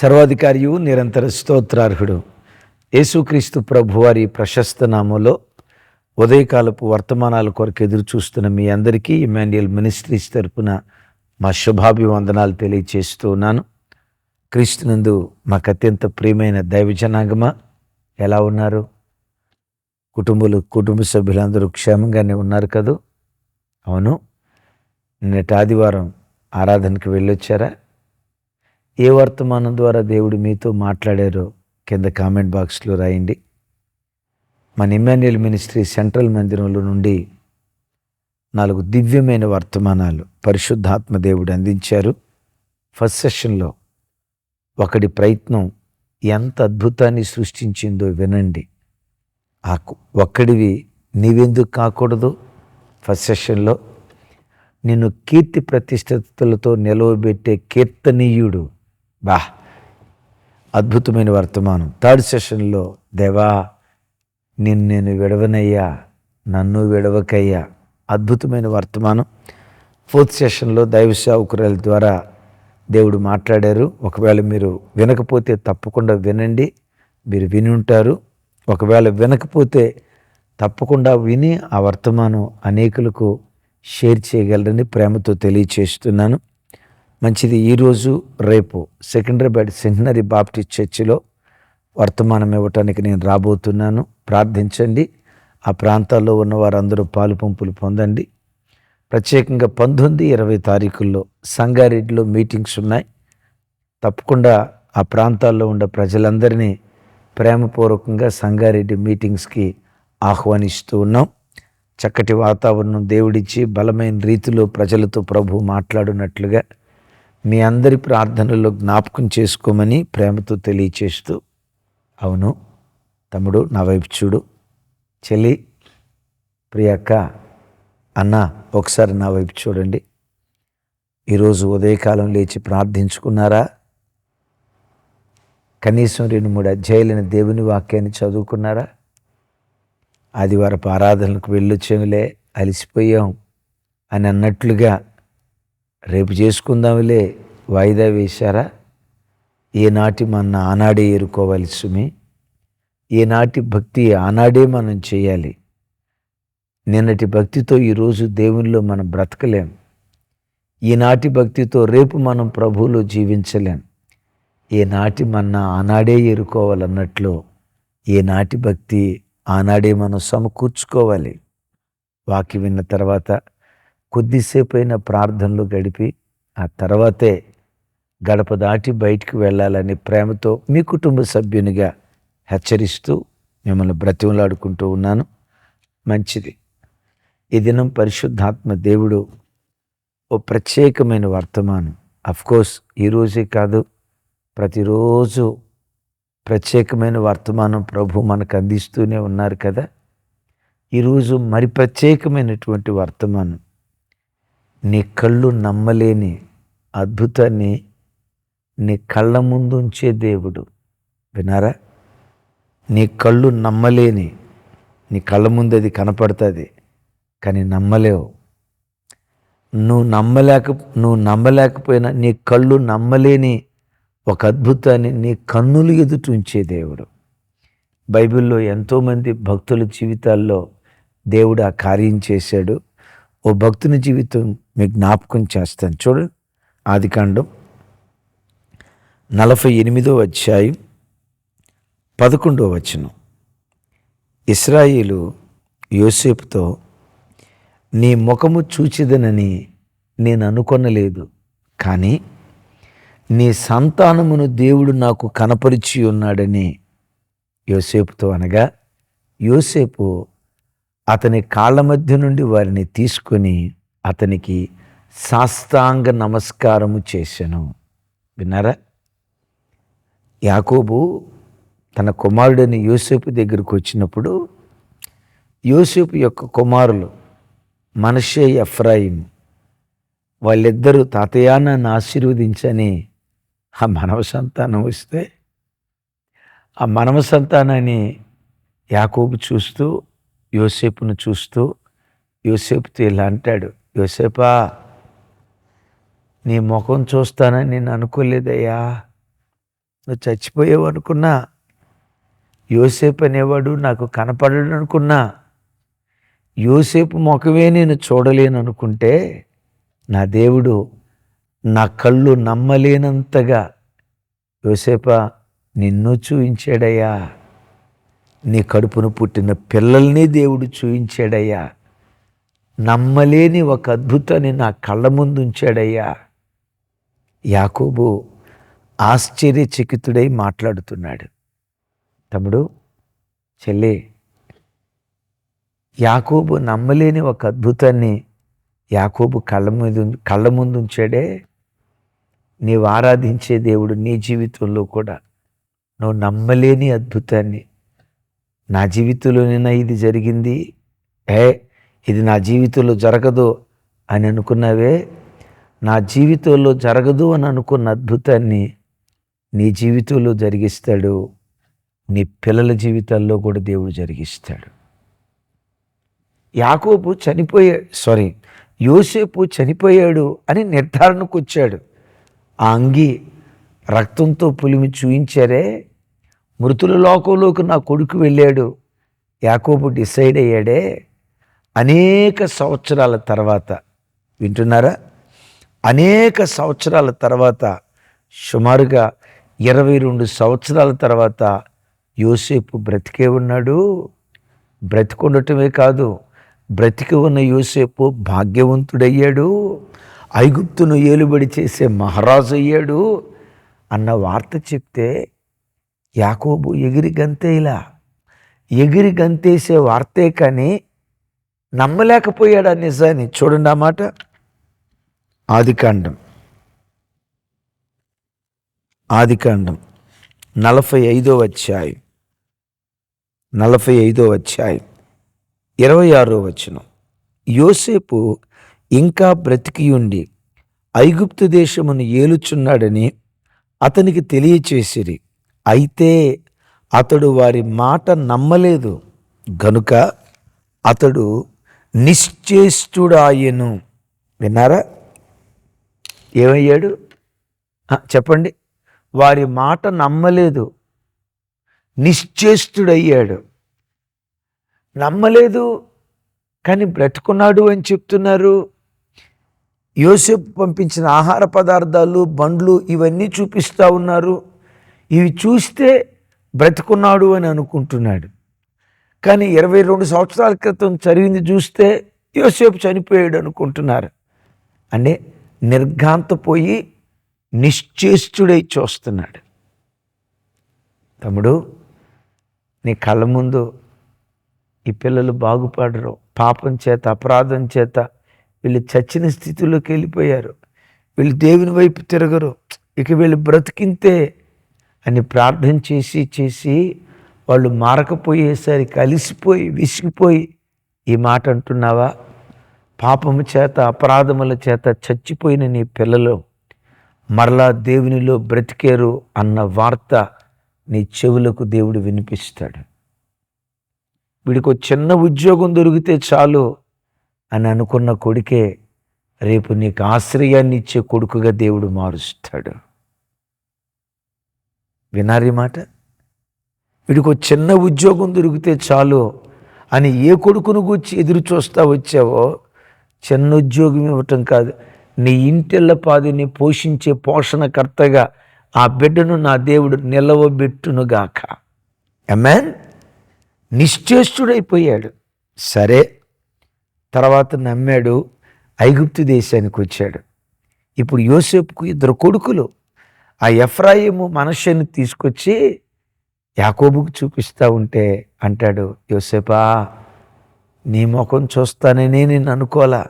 సర్వాధికారియు నిరంతర స్తోత్రార్హుడు. యేసుక్రీస్తు ప్రభువారి ప్రశస్త నామంలో ఉదయకాలపు వర్తమానాల కొరకు ఎదురు చూస్తున్న మీ అందరికీ ఇమాన్యుయల్ మినిస్ట్రీస్ తరపున మా శుభాభివందనాలు తెలియచేస్తూ ఉన్నాను. క్రీస్తునందు మాకు అత్యంత ప్రియమైన దైవజనాగమ ఎలా ఉన్నారు? కుటుంబాలు కుటుంబ సభ్యులందరూ క్షేమంగానే ఉన్నారు కదూ? అవును. నిన్నటి ఆదివారం ఆరాధనకి వెళ్ళొచ్చారా? ఏ వర్తమానం ద్వారా దేవుడు మీతో మాట్లాడారో కింద కామెంట్ బాక్స్లో రాయండి. మన ఇమాన్యుయల్ మినిస్ట్రీ సెంట్రల్ మందిరంలో నుండి నాలుగు దివ్యమైన వర్తమానాలు పరిశుద్ధాత్మ దేవుడు అందించారు. ఫస్ట్ సెషన్లో ఒకటి ప్రయత్నం ఎంత అద్భుతాన్ని సృష్టించిందో వినండి. ఆ ఒక్కడివి నీవెందుకు కాకూడదు? ఫస్ట్ సెషన్లో నిన్ను కీర్తి ప్రతిష్టతలతో నిలవబెట్టే కీర్తనీయుడు బా అద్భుతమైన వర్తమానం. థర్డ్ సెషన్లో దేవా నిన్ను నేను విడవనయ్యా నన్ను విడవకయ్యా. అద్భుతమైన వర్తమానం. ఫోర్త్ సెషన్లో దైవ సేవకురాల ద్వారా దేవుడు మాట్లాడారు. ఒకవేళ మీరు వినకపోతే తప్పకుండా వినండి. మీరు విని ఉంటారు. ఒకవేళ వినకపోతే తప్పకుండా విని ఆ వర్తమానం అనేకులకు షేర్ చేయగలరని ప్రేమతో తెలియచేస్తున్నాను. మంచిది ఈరోజు రేపు. సెకండ్రాబాద్ సెంటనరీ బాప్టిస్ట్ చర్చిలో వర్తమానం ఇవ్వటానికి నేను రాబోతున్నాను. ప్రార్థించండి. ఆ ప్రాంతాల్లో ఉన్న వారందరూ పాలు పంపులు పొందండి. ప్రత్యేకంగా పంతొమ్మిది ఇరవై తారీఖుల్లో సంగారెడ్డిలో మీటింగ్స్ ఉన్నాయి. తప్పకుండా ఆ ప్రాంతాల్లో ఉండే ప్రజలందరినీ ప్రేమపూర్వకంగా సంగారెడ్డి మీటింగ్స్కి ఆహ్వానిస్తూ ఉన్నాం. చక్కటి వాతావరణం దేవుడిచ్చి బలమైన రీతిలో ప్రజలతో ప్రభు మాట్లాడినట్లుగా మీ అందరి ప్రార్థనలో జ్ఞాపకం చేసుకోమని ప్రేమతో తెలియచేస్తూ అవును తమ్ముడు నా వైపు చూడు. చెల్లి ప్రియక్క అన్న ఒకసారి నా వైపు చూడండి. ఈరోజు ఉదయకాలం లేచి ప్రార్థించుకున్నారా? కనీసం రెండు మూడు అధ్యాయులైన దేవుని వాక్యాన్ని చదువుకున్నారా? ఆదివారపు ఆరాధనలకు వెళ్ళొచ్చాములే అలసిపోయాం అని అన్నట్లుగా రేపు చేసుకుందాంలే వాయిదా వేశారా? ఏనాటి మన ఆనాడే ఏరుకోవాలి సుమి. ఏనాటి భక్తి ఆనాడే మనం చేయాలి. నిన్నటి భక్తితో ఈరోజు దేవునిలో మనం బ్రతకలేం. ఈనాటి భక్తితో రేపు మనం ప్రభువులో జీవించలేం. ఏనాటి మన ఆనాడే ఏరుకోవాలన్నట్లు ఏనాటి భక్తి ఆనాడే మనం సమకూర్చుకోవాలి. వాకి విన్న తర్వాత కొద్దిసేపు అయిన ప్రార్థనలు గడిపి ఆ తర్వాతే గడప దాటి బయటికి వెళ్ళాలని ప్రేమతో మీ కుటుంబ సభ్యునిగా హెచ్చరిస్తూ మిమ్మల్ని బ్రతిమలాడుకుంటూ ఉన్నాను. మంచిది. ఈ దినం పరిశుద్ధాత్మ దేవుడు ఓ ప్రత్యేకమైన వర్తమానం. అఫ్కోర్స్ ఈరోజే కాదు ప్రతిరోజు ప్రత్యేకమైన వర్తమానం ప్రభు మనకు అందిస్తూనే ఉన్నారు కదా. ఈరోజు మరి ప్రత్యేకమైనటువంటి వర్తమానం. నీ కళ్ళు నమ్మలేని అద్భుతాన్ని నీ కళ్ళ ముందు ఉంచే దేవుడు. వినారా నీ కళ్ళు నమ్మలేని నీ కళ్ళ ముందు అది కనపడుతుంది కానీ నమ్మలేవు. నువ్వు నమ్మలేక నువ్వు నమ్మలేకపోయినా నీ కళ్ళు నమ్మలేని ఒక అద్భుతాన్ని నీ కన్నులు ఎదుట ఉంచే దేవుడు. బైబిల్లో ఎంతోమంది భక్తుల జీవితాల్లో దేవుడు ఆ కార్యం చేశాడు. ఓ భక్తుని జీవితం మీకు జ్ఞాపకం చేస్తాను. చూడండి ఆదికాండం నలభై ఎనిమిదో అధ్యాయం పదకొండో వచనం. ఇస్రాయిలు యోసేపుతో నీ ముఖము చూచిదనని నేను అనుకొనలేదు కానీ నీ సంతానమును దేవుడు నాకు కనపరిచి ఉన్నాడని యోసేపుతో అనగా యోసేపు అతని కాళ్ళ మధ్య నుండి వారిని తీసుకొని అతనికి సాష్టాంగ నమస్కారము చేశాను. విన్నారా? యాకోబు తన కుమారుడని యోసేపు దగ్గరకు వచ్చినప్పుడు యోసేపు యొక్క కుమారులు మనషే ఎఫ్రాయిం వాళ్ళిద్దరూ తాతయ్య నన్ను ఆశీర్వదించని ఆ మనవ సంతానం వస్తే ఆ మనవ సంతానాన్ని యాకోబు చూస్తూ యోసేపును చూస్తూ యోసేపుతో ఇలా అంటాడు యోసేపా నీ ముఖం చూస్తానని నేను అనుకోలేదయ్యా. నువ్వు చచ్చిపోయావు అనుకున్నా. యోసేపు అనేవాడు నాకు కనపడడు అనుకున్నా. యోసేపు ముఖమే నేను చూడలేను అనుకుంటే నా దేవుడు నా కళ్ళు నమ్మలేనంతగా యోసేపా నిన్ను చూయించాడయ్యా నీ కడుపును పుట్టిన పిల్లల్ని దేవుడు చూయించాడయ్యా. నమ్మలేని ఒక అద్భుతాన్ని నా కళ్ళ ముందు ఉంచాడయ్యా. యాకోబు ఆశ్చర్యచకితుడై మాట్లాడుతున్నాడు. తమ్ముడు చెల్లి యాకోబు నమ్మలేని ఒక అద్భుతాన్ని యాకోబు కళ్ళ మీద కళ్ళ ముందు ఉంచాడే. నీవు ఆరాధించే దేవుడు నీ జీవితంలో కూడా. నువ్వు నమ్మలేని అద్భుతాన్ని నా జీవితంలోనైనా ఇది జరిగింది. ఏ ఇది నా జీవితంలో జరగదు అని అనుకున్నావే? నా జీవితంలో జరగదు అని అనుకున్న అద్భుతాన్ని నీ జీవితంలో జరిగిస్తాడు. నీ పిల్లల జీవితాల్లో కూడా దేవుడు జరిగిస్తాడు. యాకోబు చనిపోయా సారీ యోసేపు చనిపోయాడు అని నిర్ధారణకు వచ్చాడు. ఆ అంగి రక్తంతో పులిమి చూయించారే? మృతుల లోకంలోకి నా కొడుకు వెళ్ళాడు. యాకోబు డిసైడ్ అయ్యాడే. అనేక సంవత్సరాల తర్వాత వింటున్నారా? అనేక సంవత్సరాల తర్వాత సుమారుగా ఇరవై రెండు సంవత్సరాల తర్వాత యోసేపు బ్రతికే ఉన్నాడు. బ్రతికుండటమే కాదు బ్రతికి ఉన్న యోసేపు భాగ్యవంతుడయ్యాడు. ఐగుప్తును ఏలుబడి చేసే మహారాజు అయ్యాడు అన్న వార్త చెప్తే యాకోబు ఎగిరి గంతేలా ఎగిరి గంతేసే వార్తే కానీ నమ్మలేకపోయాడు ఆ నిజాన్ని? చూడండి ఆ మాట. ఆదికాండం ఆదికాండం నలభై ఐదో అధ్యాయం. నలభై ఐదో అధ్యాయం. ఇరవై ఆరో వచనం. యోసేపు ఇంకా బ్రతికియుండి ఐగుప్తు దేశమును ఏలుచున్నాడని అతనికి తెలియచేసిరి. అయితే అతడు వారి మాట నమ్మలేదు. గనుక అతడు నిశ్చేష్టుడాయను. విన్నారా? ఏమయ్యాడు? చెప్పండి. వారి మాట నమ్మలేదు. నిశ్చేష్టుడయ్యాడు. నమ్మలేదు కానీ బ్రతుకున్నాడు అని చెప్తున్నారు. యోసేపు పంపించిన ఆహార పదార్థాలు బండ్లు ఇవన్నీ చూపిస్తూ ఉన్నారు. ఇవి చూస్తే బ్రతుకున్నాడు అని అనుకుంటున్నాడు. కానీ ఇరవై రెండు సంవత్సరాల క్రితం చదివింది చూస్తే యోసేపు చనిపోయాడు అనుకుంటున్నారు. అంటే నిర్ఘాంతపోయి నిశ్చేష్టుడై చూస్తున్నాడు. తమ్ముడు నీ కళ్ళ ముందు ఈ పిల్లలు బాగుపడరు. పాపం చేత అపరాధం చేత వీళ్ళు చచ్చిన స్థితిలోకి వెళ్ళిపోయారు. వీళ్ళు దేవుని వైపు తిరగరు. ఇక వీళ్ళు బ్రతికింతే అని ప్రార్థన చేసి చేసి వాళ్ళు మారకపోయేసరి కలిసిపోయి విసిగిపోయి ఈ మాట అంటున్నావా? పాపము చేత అపరాధముల చేత చచ్చిపోయిన నీ పిల్లలు మరలా దేవునిలో బ్రతికేరు అన్న వార్త నీ చెవులకు దేవుడు వినిపిస్తాడు. వీడికి చిన్న ఉద్యోగం దొరికితే చాలు అని అనుకున్న కొడుకే రేపు నీకు ఆశ్రయాన్ని ఇచ్చే కొడుకుగా దేవుడు మారుస్తాడు. వినారీ మాట? వీడికి ఒక చిన్న ఉద్యోగం దొరికితే చాలు అని ఏ కొడుకును గూర్చి ఎదురు చూస్తా వచ్చావో చిన్న ఉద్యోగం ఇవ్వటం కాదు. నీ ఇంటిళ్ళ పాదిని పోషించే పోషణకర్తగా ఆ బిడ్డను నా దేవుడు నిలవబెట్టునుగాక. ఎమ్మెన్ నిశ్చేష్టుడైపోయాడు. సరే. తర్వాత నమ్మాడు. ఐగుప్తు దేశానికి వచ్చాడు ఇప్పుడు యోసేపుకు ఇద్దరు కొడుకులు. ఆ ఎఫ్రాయిము మనషని తీసుకొచ్చి యాకోబుకు చూపిస్తూ ఉంటే అంటాడు యోసేపా నీ ముఖం చూస్తానని నేను అనుకోలా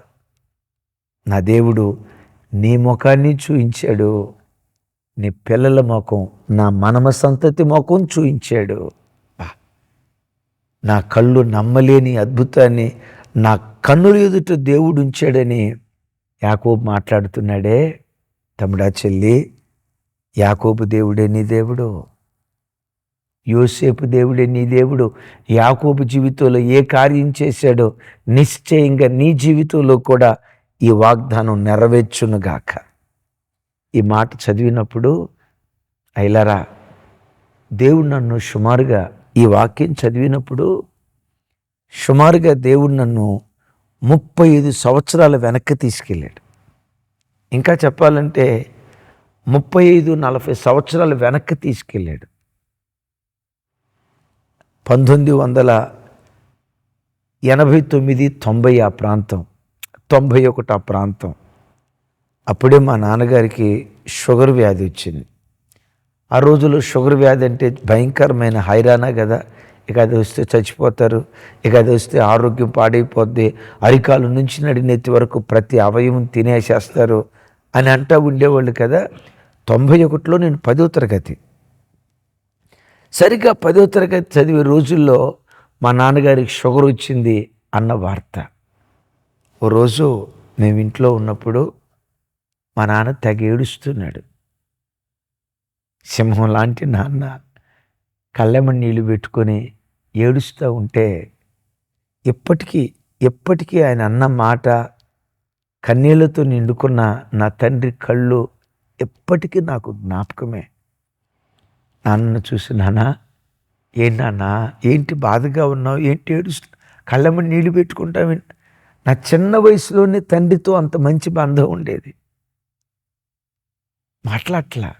నా దేవుడు నీ ముఖాన్ని చూయించాడు. నీ పిల్లల ముఖం నా మనమ సంతతి ముఖం చూయించాడు. నా కళ్ళు నమ్మలేని అద్భుతాన్ని నా కన్నుల ఎదుట దేవుడు ఉంచాడని యాకోబు మాట్లాడుతున్నాడే తమ్ముడా చెల్లి యాకోబు దేవుడే నీ దేవుడు. యోసేపు దేవుడే నీ దేవుడు. యాకోబు జీవితంలో ఏ కార్యం చేశాడో నిశ్చయంగా నీ జీవితంలో కూడా ఈ వాగ్దానం నెరవేర్చునుగాక. ఈ మాట చదివినప్పుడు అయిలరా దేవుడు నన్ను సుమారుగా ఈ వాక్యం చదివినప్పుడు సుమారుగా దేవుడు నన్ను ముప్పై ఐదు సంవత్సరాల వెనక్కి తీసుకెళ్ళాడు. ఇంకా చెప్పాలంటే ముప్పై ఐదు నలభై సంవత్సరాలు వెనక్కి తీసుకెళ్ళాడు. పంతొమ్మిది వందల ఎనభై తొమ్మిది తొంభై ఆ ప్రాంతం తొంభై ఒకటి ఆ ప్రాంతం. అప్పుడే మా నాన్నగారికి షుగర్ వ్యాధి వచ్చింది. ఆ రోజుల్లో షుగర్ వ్యాధి అంటే భయంకరమైన హైరానా కదా. ఇక అది వస్తే చచ్చిపోతారు ఇక అది వస్తే ఆరోగ్యం పాడైపోద్ది అరికాలు నుంచి నడినెత్తి వరకు ప్రతి అవయవం తినేసేస్తారు అని అంటూ ఉండేవాళ్ళు కదా. తొంభై ఒకటిలో నేను పదో తరగతి. సరిగ్గా పదో తరగతి చదివే రోజుల్లో మా నాన్నగారికి షుగర్ వచ్చింది అన్న వార్త. ఓ రోజు మేము ఇంట్లో ఉన్నప్పుడు మా నాన్న తెగ ఏడుస్తున్నాడు. సింహం లాంటి నాన్న కళ్ళెమ నీళ్ళు పెట్టుకొని ఏడుస్తూ ఉంటే ఎప్పటికీ ఎప్పటికీ ఆయన అన్న మాట కన్నీళ్ళతో నిండుకున్న నా తండ్రి కళ్ళు ఎప్పటికీ నాకు జ్ఞాపకమే. నాన్నను చూసి నాన్న ఏంటి నాన్న ఏంటి బాధగా ఉన్నావు? ఏంటి ఏడుస్తు కళ్ళమ్మ నీళ్ళు పెట్టుకుంటావు నా చిన్న వయసులోనే తండ్రితో అంత మంచి బంధం ఉండేది. మాట్లాడట్లా.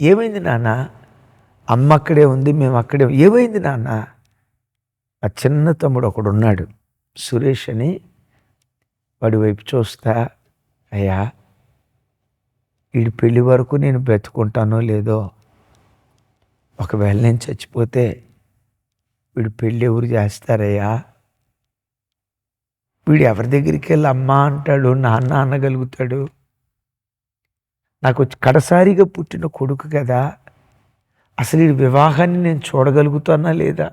ఏమైంది నాన్న? అమ్మ అక్కడే ఉంది మేము అక్కడే ఏమైంది నాన్న? ఆ చిన్న తమ్ముడు ఒకడు ఉన్నాడు సురేష్ అని. వాడి వైపు చూస్తా అయ్యా వీడి పెళ్ళి వరకు నేను బ్రతుకుంటానో లేదో ఒకవేళ నేను చచ్చిపోతే వీడు పెళ్ళి ఎవరు చేస్తారయ్యా? వీడు ఎవరి దగ్గరికి వెళ్ళి అమ్మ అంటాడు నాన్న అనగలుగుతాడు? నాకు కడసారిగా పుట్టిన కొడుకు కదా అసలు ఈ వివాహాన్ని నేను చూడగలుగుతానా లేదా?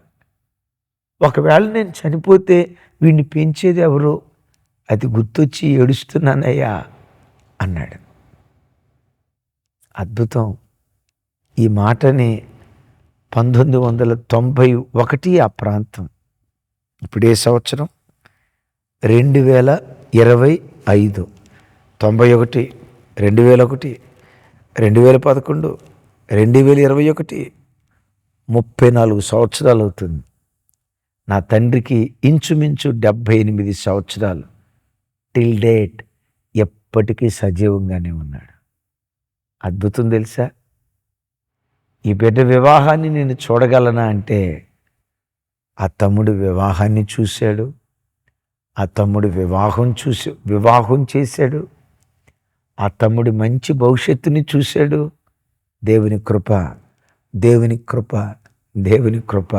ఒకవేళ నేను చనిపోతే వీడిని పెంచేది ఎవరు? అది గుర్తొచ్చి ఏడుస్తున్నానయ్యా అన్నాడు. అద్భుతం. ఈ మాటని పంతొమ్మిది వందల తొంభై ఒకటి ఆ ప్రాంతం. ఇప్పుడు ఏ సంవత్సరం? రెండు వేల ఇరవై ఐదు. తొంభై ఒకటి రెండు వేల ఒకటి రెండు వేల పదకొండు రెండు వేల ఇరవై ఒకటి. ముప్పై నాలుగు సంవత్సరాలు అవుతుంది. నా తండ్రికి ఇంచుమించు డెబ్భై ఎనిమిది సంవత్సరాలు. టిల్ డేట్ ఎప్పటికీ సజీవంగానే ఉన్నాడు. అద్భుతం తెలుసా? ఈ బిడ్డ వివాహాన్ని నేను చూడగలనా అంటే ఆ తమ్ముడు వివాహాన్ని చూశాడు ఆ తమ్ముడు వివాహం చూసి వివాహం చేశాడు ఆ తమ్ముడి మంచి భవిష్యత్తుని చూశాడు. దేవుని కృప దేవుని కృప దేవుని కృప.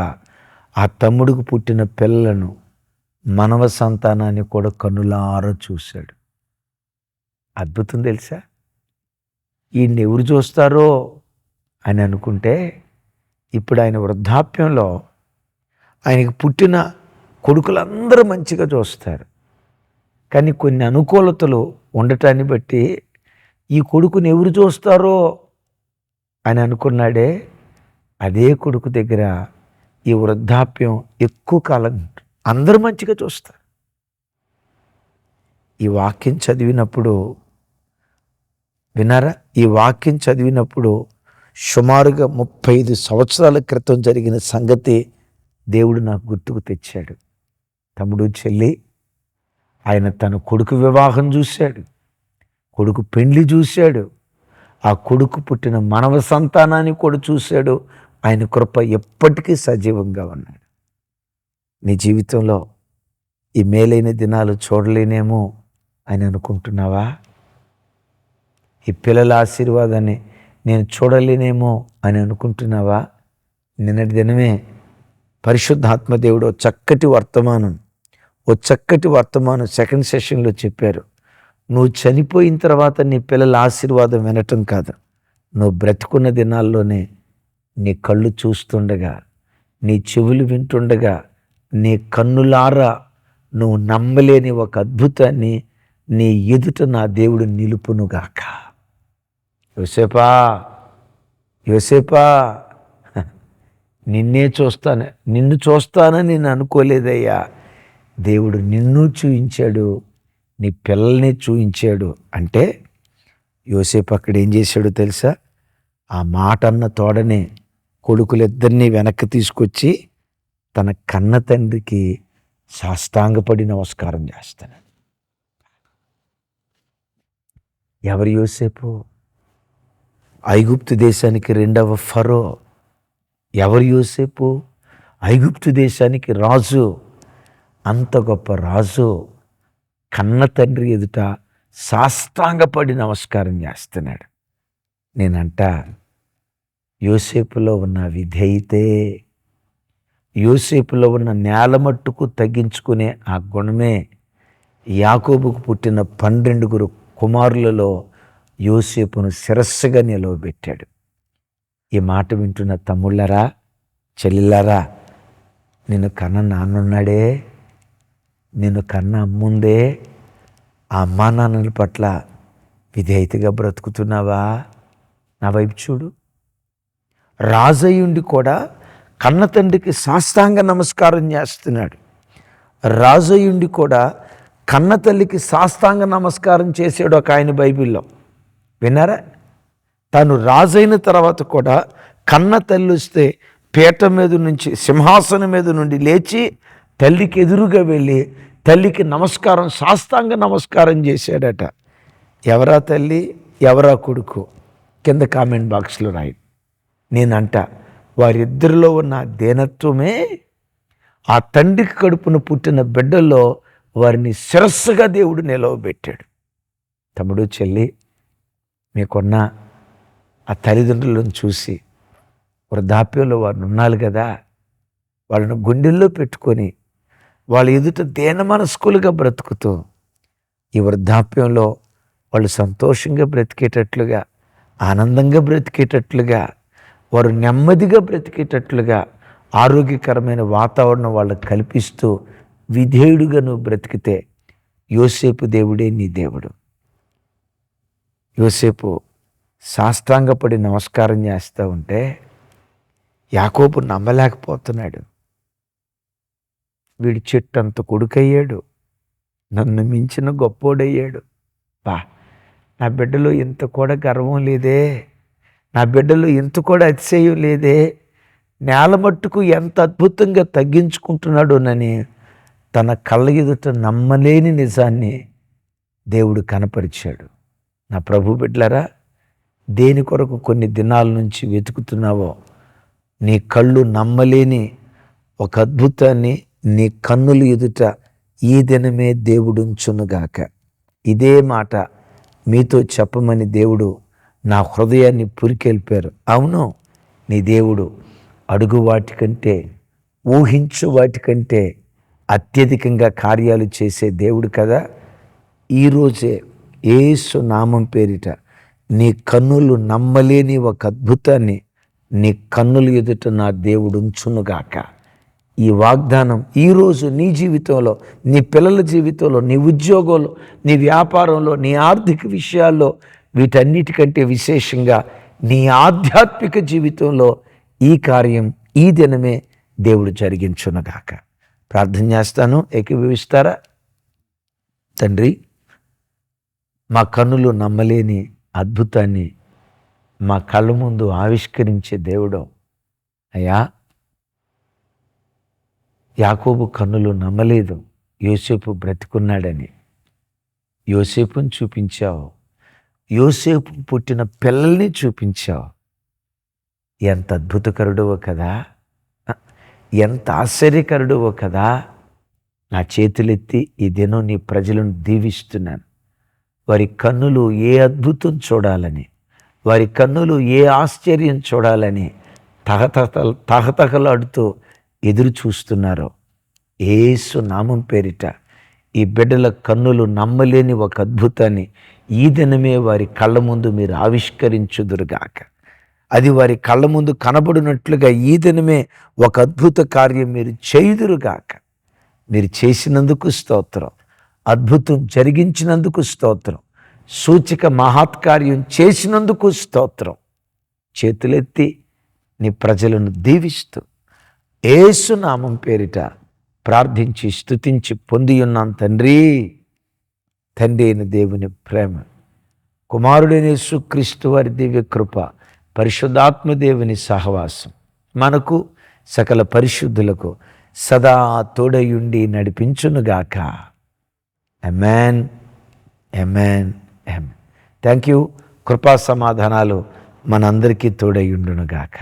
ఆ తమ్ముడికి పుట్టిన పిల్లలను మనవ సంతానాన్ని కూడా కనులారా చూశాడు. అద్భుతం తెలుసా? ఈయన్ని ఎవరు చూస్తారో అని అనుకుంటే ఇప్పుడు ఆయన వృద్ధాప్యంలో ఆయనకి పుట్టిన కొడుకులందరూ మంచిగా చూస్తారు. కానీ కొన్ని అనుకూలతలు ఉండటాన్ని బట్టి ఈ కొడుకుని ఎవరు చూస్తారో అని అనుకున్నాడే అదే కొడుకు దగ్గర ఈ వృద్ధాప్యం ఎక్కువ కాలం అందరూ మంచిగా చూస్తారు. ఈ వాక్యం చదివినప్పుడు వినారా ఈ వాక్యం చదివినప్పుడు సుమారుగా ముప్పై ఐదు సంవత్సరాల క్రితం జరిగిన సంగతి దేవుడు నాకు గుర్తుకు తెచ్చాడు. తమ్ముడు చెల్లి ఆయన తన కొడుకు వివాహం చూశాడు. కొడుకు పెండ్లి చూశాడు. ఆ కొడుకు పుట్టిన మనవ సంతానాన్ని కూడా చూశాడు. ఆయన కృప ఎప్పటికీ సజీవంగా ఉన్నాడు. నీ జీవితంలో ఈ మేలైన దినాలు చూడలేనేమో అని అనుకుంటున్నావా? ఈ పిల్లల ఆశీర్వాదాన్ని నేను చూడలేనేమో అని అనుకుంటున్నావా? నిన్నటి దినమే పరిశుద్ధాత్మదేవుడు ఓ చక్కటి వర్తమానం ఓ చక్కటి వర్తమానం సెకండ్ సెషన్లో చెప్పారు. నువ్వు చనిపోయిన తర్వాత నీ పిల్లల ఆశీర్వాదం వినటం కాదు. నువ్వు బ్రతుకున్న దినాల్లోనే నీ కళ్ళు చూస్తుండగా నీ చెవులు వింటుండగా నీ కన్నులారా నువ్వు నమ్మలేని ఒక అద్భుతాన్ని నీ ఎదుట నా దేవుడు నిలుపునుగాక. యోసేపా యోసేపా నిన్నే చూస్తాను నిన్ను చూస్తానని నేను అనుకోలేదయ్యా. దేవుడు నిన్ను చూయించాడు నీ పిల్లల్ని చూయించాడు. అంటే యోసేపు అక్కడ ఏం చేశాడో తెలుసా? ఆ మాట అన్న తోడనే కొడుకులిద్దరినీ వెనక్కి తీసుకొచ్చి తన కన్న తండ్రికి సాష్టాంగపడి నమస్కారం చేస్తాను. ఎవరు యోసేపు? ఐగుప్తు దేశానికి రెండవ ఫరో ఎవరు యోసేపు? ఐగుప్తు దేశానికి రాజు. అంత గొప్ప రాజు. కన్న తండ్రి ఎదుట సాష్టాంగపడి నమస్కారం చేస్తున్నాడు. నేనంట యోసేపులో ఉన్న విధేయితే యోసేపులో ఉన్న నేల మట్టుకు తగ్గించుకునే ఆ గుణమే యాకోబుకు పుట్టిన పన్నెండుగురు కుమారులలో యోసేపును శిరస్సుగా నిలవబెట్టాడు. ఈ మాట వింటున్న తమ్ముళ్ళరా చెల్లిలారా నిన్ను కన్న నాన్నున్నాడే నిన్ను కన్న అమ్ముందే ఆ అమ్మా నాన్నల పట్ల విధేయతగా బ్రతుకుతున్నావా? నా వైపు చూడు. రాజయ్యుండి కూడా కన్న తండ్రికి సాష్టాంగ నమస్కారం చేస్తున్నాడు. రాజయ్యుండి కూడా కన్న తల్లికి సాష్టాంగ నమస్కారం చేసాడు ఒక ఆయన బైబిల్లో. విన్నారా? తాను రాజైన తర్వాత కూడా కన్న తల్లి వస్తే పీట మీద నుంచి సింహాసనం మీద నుండి లేచి తల్లికి ఎదురుగా వెళ్ళి తల్లికి నమస్కారం సాష్టాంగ నమస్కారం చేశాడట. ఎవరా తల్లి? ఎవరా కొడుకు? కింద కామెంట్ బాక్స్లో రాయి. నేనంట వారిద్దరిలో ఉన్న దీనత్వమే ఆ తండ్రికి కడుపున పుట్టిన బిడ్డల్లో వారిని శిరస్సుగా దేవుడు నిలవబెట్టాడు. తమ్ముడు చెల్లి మీకున్న ఆ తల్లిదండ్రులను చూసి వృద్ధాప్యంలో వారిని ఉన్నారు కదా వాళ్ళను గుండెల్లో పెట్టుకొని వాళ్ళ ఎదుట దేన మనస్కులుగా బ్రతుకుతూ ఈ వృద్ధాప్యంలో వాళ్ళు సంతోషంగా బ్రతికేటట్లుగా ఆనందంగా బ్రతికేటట్లుగా వారు నెమ్మదిగా బ్రతికేటట్లుగా ఆరోగ్యకరమైన వాతావరణం వాళ్ళకు కల్పిస్తూ విధేయుడుగా నువ్వు బ్రతికితే యోసేపు దేవుడే నీ దేవుడు. యోసేపు సాష్టాంగపడి నమస్కారం చేస్తూ ఉంటే యాకోబు నమ్మలేకపోతున్నాడు. వీడి చెట్టు అంత కొడుకయ్యాడు. నన్ను మించిన గొప్పోడయ్యాడు. బా నా బిడ్డలో ఇంత కూడా గర్వం లేదే. నా బిడ్డలో ఇంత కూడా అతిశయం లేదే. నేల మట్టుకు ఎంత అద్భుతంగా తగ్గించుకుంటున్నాడోనని తన కళ్ళ ఎదుట నమ్మలేని నిజాన్ని దేవుడు కనపరిచాడు. నా ప్రభు బిడ్డలరా దేని కొరకు కొన్ని దినాల నుంచి వెతుకుతున్నావో నీ కళ్ళు నమ్మలేని ఒక అద్భుతాన్ని నీ కన్నులు ఎదుట ఈ దినమే దేవుడుంచునుగాక. ఇదే మాట మీతో చెప్పమని దేవుడు నా హృదయాన్ని పురికెళ్ళిపారు అవును నీ దేవుడు అడుగు వాటికంటే ఊహించు వాటికంటే అత్యధికంగా కార్యాలు చేసే దేవుడు కదా. ఈరోజే ఏసు నామం పేరిట నీ కన్నులు నమ్మలేని ఒక అద్భుతాన్ని నీ కన్నులు ఎదుట నా దేవుడు ఉంచునుగాక. ఈ వాగ్దానం ఈరోజు నీ జీవితంలో నీ పిల్లల జీవితంలో నీ ఉద్యోగంలో నీ వ్యాపారంలో నీ ఆర్థిక విషయాల్లో వీటన్నిటికంటే విశేషంగా నీ ఆధ్యాత్మిక జీవితంలో ఈ కార్యం ఈ దినమే దేవుడు జరిగించునగాక. ప్రార్థన చేస్తాను ఏకీభవిస్తారా? తండ్రి మా కన్నులు నమ్మలేని అద్భుతాన్ని మా కళ్ళ ముందు ఆవిష్కరించే దేవుడు. అయ్యా యాకోబు కన్నులు నమ్మలేదు. యోసేపు బ్రతికున్నాడని. యోసేపుని చూపించావు. యోసేపు పుట్టిన పిల్లల్ని చూపించావు. ఎంత అద్భుతకరుడవో కదా. ఎంత ఆశ్చర్యకరుడవో కదా. నా చేతులెత్తి ఈ దినం నీ ప్రజలను దీవిస్తున్నాను. వారి కన్నులు ఏ అద్భుతం చూడాలని వారి కన్నులు ఏ ఆశ్చర్యం చూడాలని తహతహ తహతహలాడుతూ ఎదురు చూస్తున్నారో ఏసు నామం పేరిట ఈ బిడ్డల కన్నులు నమ్మలేని ఒక అద్భుతాన్ని ఈ దినమే వారి కళ్ళ ముందు మీరు ఆవిష్కరించుదురుగాక. అది వారి కళ్ళ ముందు కనబడినట్లుగా ఈ దినమే ఒక అద్భుత కార్యం మీరు చేయుదురుగాక. మీరు చేసినందుకు స్తోత్రం. అద్భుతం జరిగించినందుకు స్తోత్రం. సూచిక మహాత్కార్యం చేసినందుకు స్తోత్రం. చేతులెత్తి నీ ప్రజలను దీవిస్తూ ఏసునామం పేరిట ప్రార్థించి స్తుతించి పొంది ఉన్నాం తండ్రి. తండ్రి అయిన దేవుని ప్రేమ కుమారుడైన యేసుక్రీస్తు వారి దివ్య కృప పరిశుద్ధాత్మ దేవుని సహవాసం మనకు సకల పరిశుద్ధులకు సదా తోడయుండి నడిపించునుగాక. ఎమెన్ ఎమెన్ ఎమ్ థ్యాంక్ యూ కృపా సమాధానాలు మనందరికీ తోడయుండునుగాక